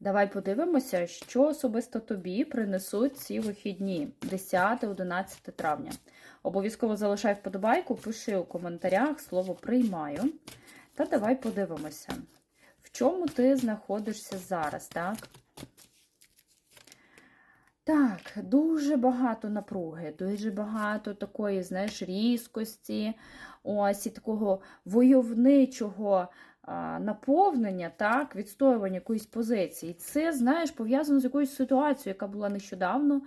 Давай подивимося, що особисто тобі принесуть ці вихідні 10-11 травня. Обов'язково залишай вподобайку, пиши у коментарях слово приймаю. Та давай подивимося, в чому ти знаходишся зараз, так? Так, дуже багато напруги, дуже багато такої, знаєш, різкості, ось і такого войовничого наповнення, так, відстоювання якоїсь позиції. Це, знаєш, пов'язано з якоюсь ситуацією, яка була нещодавно.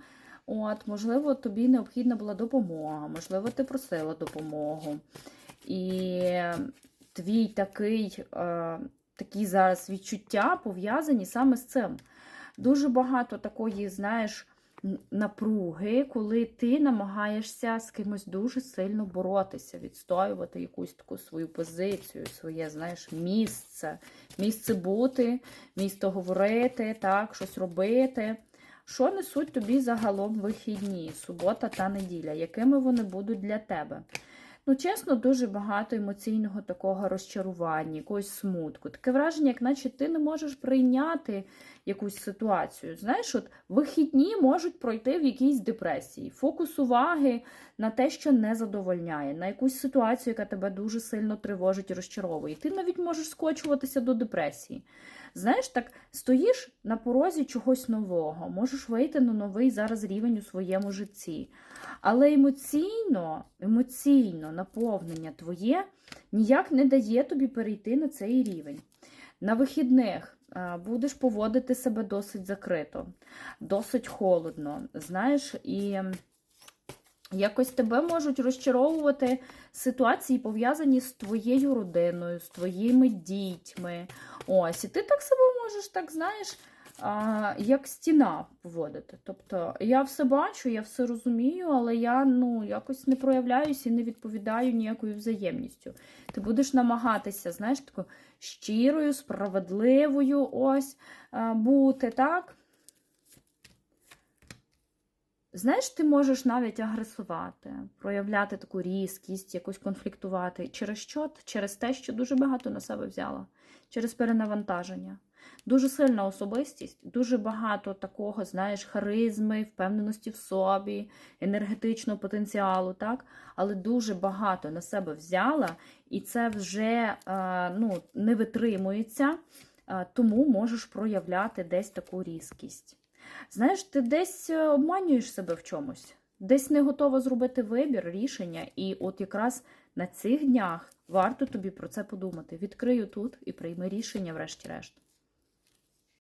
От, можливо, тобі необхідна була допомога, можливо, ти просила допомогу. І твій такий, такі зараз відчуття пов'язані саме з цим. Дуже багато такої, знаєш, напруги, коли ти намагаєшся з кимось дуже сильно боротися, відстоювати якусь таку свою позицію, своє, знаєш, місце, місце бути, місце говорити, так, щось робити. Що несуть тобі загалом вихідні, субота та неділя? Якими вони будуть для тебе? Ну, чесно, дуже багато емоційного такого розчарування, якогось смутку. Таке враження, як наче ти не можеш прийняти якусь ситуацію. Знаєш, от вихідні можуть пройти в якійсь депресії. Фокус уваги на те, що не задовольняє, на якусь ситуацію, яка тебе дуже сильно тривожить і розчаровує. Ти навіть можеш скочуватися до депресії. Знаєш, так стоїш на порозі чогось нового, можеш вийти на новий зараз рівень у своєму житті. Але емоційно, емоційно наповнення твоє ніяк не дає тобі перейти на цей рівень. На вихідних будеш поводити себе досить закрито, досить холодно. Знаєш, і якось тебе можуть розчаровувати ситуації, пов'язані з твоєю родиною, з твоїми дітьми. Ось, і ти так себе можеш, так знаєш, як стіна поводити. Тобто я все бачу, я все розумію, але я ну, якось не проявляюся і не відповідаю ніякою взаємністю. Ти будеш намагатися, знаєш, такою щирою, справедливою ось бути, так? Знаєш, ти можеш навіть агресувати, проявляти таку різкість, якось конфліктувати. Через що? Через те, що дуже багато на себе взяла, через перенавантаження. Дуже сильна особистість, дуже багато такого, знаєш, харизми, впевненості в собі, енергетичного потенціалу, так? але дуже багато на себе взяла, і це вже е, ну, не витримується, е, тому можеш проявляти десь таку різкість. Знаєш, ти десь е, обманюєш себе в чомусь, десь не готова зробити вибір, рішення, і от якраз на цих днях варто тобі про це подумати. Відкрию тут і прийми рішення, врешті-решт.